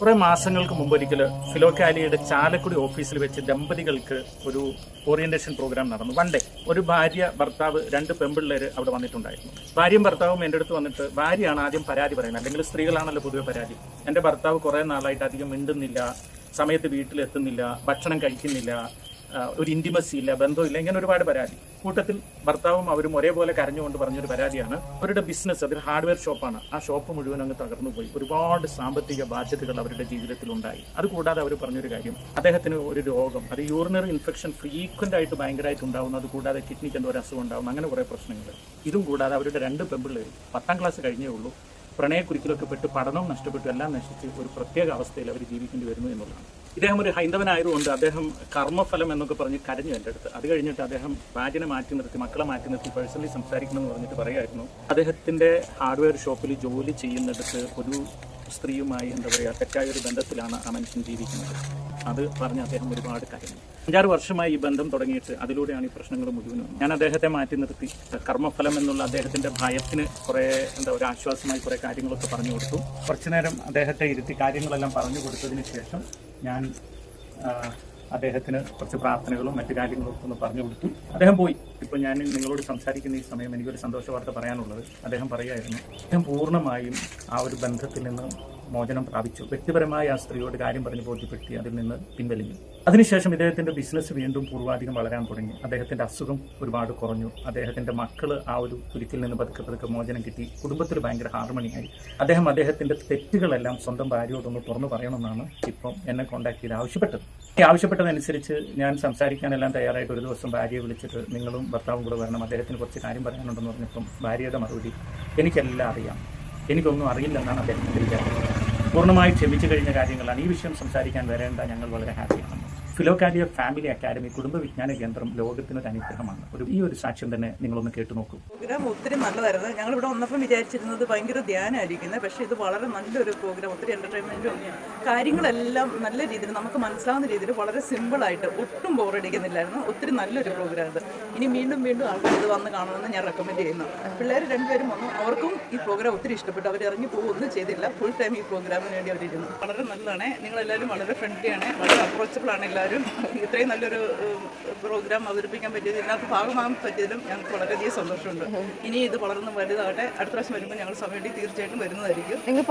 കുറെ മാസങ്ങൾക്ക് മുമ്പ് ഒരിക്കൽ ഫിലോക്കാലിയുടെ ചാലക്കുടി ഓഫീസിൽ വെച്ച് ദമ്പതികൾക്ക് ഒരു ഓറിയന്റേഷൻ പ്രോഗ്രാം നടന്നു. One day. ഒരു ഭാര്യ ഭർത്താവ് രണ്ട് പെമ്പിള്ളേർ അവിടെ വന്നിട്ടുണ്ടായിരുന്നു. ഭാര്യയും ഭർത്താവും എന്റെ അടുത്ത് വന്നിട്ട് ഭാര്യയാണ് ആദ്യം പരാതി പറയുന്നത്. അല്ലെങ്കിൽ സ്ത്രീകളാണല്ലോ പൊതുവെ പരാതി. എന്റെ ഭർത്താവ് കുറേ നാളായിട്ട് അധികം മിണ്ടുന്നില്ല സമയത്ത് വീട്ടിലെത്തുന്നില്ല ഭക്ഷണം കഴിക്കുന്നില്ല ഒരു ഇന്റിമസി ഇല്ല ബന്ധമില്ല ഇങ്ങനെ ഒരുപാട് പരാതി. കൂട്ടത്തിൽ ഭർത്താവും അവരും ഒരേപോലെ കരഞ്ഞുകൊണ്ട് പറഞ്ഞൊരു പരാതിയാണ്. അവരുടെ ബിസിനസ് അതൊരു ഹാർഡ്വെയർ ഷോപ്പാണ് ആ ഷോപ്പ് മുഴുവൻ അങ്ങ് തകർന്നു പോയി. ഒരുപാട് സാമ്പത്തിക ബാധ്യതകൾ അവരുടെ ജീവിതത്തിൽ ഉണ്ടായി. അതുകൂടാതെ അവർ പറഞ്ഞൊരു കാര്യം. അദ്ദേഹത്തിന് ഒരു രോഗം അത് യൂറിനറി ഇൻഫെക്ഷൻ ഫ്രീക്വന്റ് ആയിട്ട് ഭയങ്കരമായിട്ട് ഉണ്ടാവുന്നു. അതുകൂടാതെ കിഡ്നിക്ക് എന്തോ ഒരു അസുഖം ഉണ്ടാവും അങ്ങനെ കുറേ പ്രശ്നങ്ങൾ ഇതും കൂടാതെ അവരുടെ രണ്ട് പെമ്പിള്ളേരും പത്താം ക്ലാസ് കഴിഞ്ഞേ ഉള്ളൂ. പ്രണയക്കുരുക്കിലൊക്കെ പെട്ട് പഠനവും നഷ്ടപ്പെട്ടു. എല്ലാം നശിച്ച് ഒരു പ്രത്യേക അവസ്ഥയിൽ അവർ ജീവിക്കേണ്ടി വരുന്നു എന്നുള്ളതാണ്. ഇദ്ദേഹം ഒരു ഹൈന്ദവനായതുകൊണ്ട് അദ്ദേഹം കർമ്മഫലം എന്നൊക്കെ പറഞ്ഞ് കരഞ്ഞു എന്റെ അടുത്ത്. അത് കഴിഞ്ഞിട്ട് അദ്ദേഹം ഭാര്യനെ മാറ്റി നിർത്തി മക്കളെ മാറ്റി നിർത്തി പേഴ്സണലി സംസാരിക്കണമെന്ന് പറഞ്ഞിട്ട് പറയുമായിരുന്നു അദ്ദേഹത്തിന്റെ ഹാർഡ്വെയർ ഷോപ്പിൽ ജോലി ചെയ്യുന്നിടത്ത് ഒരു സ്ത്രീയുമായി എന്താ പറയുക തെറ്റായ ഒരു ബന്ധത്തിലാണ് ആ മനുഷ്യൻ ജീവിക്കുന്നത്. അത് പറഞ്ഞ് അദ്ദേഹം ഒരുപാട് കരഞ്ഞു അഞ്ചാറ് വർഷമായി ഈ ബന്ധം തുടങ്ങിയിട്ട് അതിലൂടെയാണ് ഈ പ്രശ്നങ്ങൾ മുഴുവനും. ഞാൻ അദ്ദേഹത്തെ മാറ്റി നിർത്തി. കർമ്മഫലം എന്നുള്ള അദ്ദേഹത്തിന്റെ ഭയത്തിന് കുറെ എന്താ ഒരു ആശ്വാസമായി കുറെ കാര്യങ്ങളൊക്കെ പറഞ്ഞു കൊടുത്തു. കുറച്ചു നേരം അദ്ദേഹത്തെ ഇരുത്തി കാര്യങ്ങളെല്ലാം പറഞ്ഞു കൊടുത്തതിന് ശേഷം ഞാൻ അദ്ദേഹത്തിന് കുറച്ച് പ്രാർത്ഥനകളും മറ്റു കാര്യങ്ങളും ഒക്കെ ഒന്ന് പറഞ്ഞു കൊടുത്തു. അദ്ദേഹം പോയി. ഇപ്പോൾ ഞാൻ നിങ്ങളോട് സംസാരിക്കുന്ന ഈ സമയം എനിക്കൊരു സന്തോഷ വാർത്ത പറയാനുള്ളത് അദ്ദേഹം പറയുമായിരുന്നു അദ്ദേഹം പൂർണമായും ആ ഒരു ബന്ധത്തിൽ നിന്ന് മോചനം പ്രാപിച്ചു. വ്യക്തിപരമായ ആ സ്ത്രീയോട് കാര്യം പറഞ്ഞ് ബോധ്യപ്പെടുത്തി അതിൽ നിന്ന് പിൻവലിഞ്ഞു. അതിനുശേഷം ഇദ്ദേഹത്തിന്റെ ബിസിനസ് വീണ്ടും പൂർവാധികം വളരാൻ തുടങ്ങി. അദ്ദേഹത്തിന്റെ അസുഖം ഒരുപാട് കുറഞ്ഞു. അദ്ദേഹത്തിന്റെ മക്കൾ ആ ഒരു കുരുക്കിൽ നിന്ന് പതുക്കെ പതുക്കെ മോചനം കിട്ടി. കുടുംബത്തിൽ ഭയങ്കര ഹാർമണിയായി. അദ്ദേഹം അദ്ദേഹത്തിന്റെ തെറ്റുകളെല്ലാം സ്വന്തം ഭാര്യയോടൊന്ന് തുറന്നു പറയണമെന്നാണ് ഇപ്പം എന്നെ കോൺടാക്ട് ചെയ്ത് ആവശ്യപ്പെട്ടത്. ഈ ആവശ്യപ്പെട്ടതനുസരിച്ച് ഞാൻ സംസാരിക്കാനെല്ലാം തയ്യാറായിട്ട് ഒരു ദിവസം ഭാര്യയെ വിളിച്ചിട്ട് നിങ്ങളും ഭർത്താവും കൂടെ വരണം അദ്ദേഹത്തിന് കുറച്ച് കാര്യം പറയാനുണ്ടെന്ന് പറഞ്ഞപ്പം ഭാര്യയുടെ മറുപടി എനിക്കെല്ലാം അറിയാം. എനിക്കൊന്നും അറിയില്ലെന്നാണ് അദ്ദേഹത്തിന്റെ വിചാരം പൂർണമായി ക്ഷമിച്ചു കഴിഞ്ഞ കാര്യങ്ങളാണ്. ഈ വിഷയം സംസാരിക്കാൻ വരേണ്ട ഞങ്ങൾ വളരെ ഹാപ്പിയാണ്. ഫിലോകാലിയ ഫാമിലി അക്കാദമി കുടുംബ വിജ്ഞാന കേന്ദ്രം ലോകത്തിന് ഒരു അനുഗ്രഹമാണ്. ഒരു ഈ ഒരു സാക്ഷ്യം തന്നെ നിങ്ങളൊന്ന് കേട്ടു നോക്കൂ. പ്രോഗ്രാം ഒത്തിരി നല്ലതായിരുന്നു. ഞങ്ങൾ ഇവിടെ വന്നപ്പോൾ വിചാരിച്ചിരുന്നത് ഭയങ്കര ധ്യാനമായിരിക്കുന്നത് പക്ഷേ ഇത് വളരെ നല്ലൊരു പ്രോഗ്രാം ഒത്തിരി എന്റർടൈൻമെന്റും കാര്യങ്ങളെല്ലാം നല്ല രീതിയിൽ നമുക്ക് മനസ്സിലാവുന്ന രീതിയിൽ വളരെ സിമ്പിളായിട്ട് ഒട്ടും ബോറടിക്കുന്നില്ലായിരുന്നു ഒത്തിരി നല്ലൊരു പ്രോഗ്രാം ഇത്. ഇനി വീണ്ടും വീണ്ടും ആൾക്കാർ ഇത് വന്ന് കാണുമെന്ന് ഞാൻ റെക്കമെൻഡ് ചെയ്യുന്നു. പിള്ളേർ രണ്ടുപേരും വന്നു. അവർക്കും ഈ പ്രോഗ്രാം ഒത്തിരി ഇഷ്ടപ്പെട്ടു. അവർ ഇറങ്ങി പോകുകയൊന്നും ചെയ്തില്ല. ഫുൾ ടൈം ഈ പ്രോഗ്രാമിന് വേണ്ടി അവരിരുന്നു വളരെ നല്ലതാണ്. നിങ്ങളെല്ലാവരും വളരെ ഫ്രണ്ട്ലിയാണ് വളരെ അപ്രോച്ചബിൾ ആണ് എല്ലാവരും. ഇത്രയും നല്ലൊരു പ്രോഗ്രാം അവതരിപ്പിക്കാൻ പറ്റിയത് ഇതിനകത്ത് ഭാഗമാകാൻ പറ്റിയതിലും ഞങ്ങൾക്ക് വളരെയധികം സന്തോഷമുണ്ട്. ഇനി ഇത് വളർന്ന് വലുതാകട്ടെ അടുത്ത പ്രാവശ്യം വരുമ്പോൾ ഞങ്ങൾ സമയം തീർച്ചയായിട്ടും വരുന്നതായിരിക്കും. നിങ്ങൾ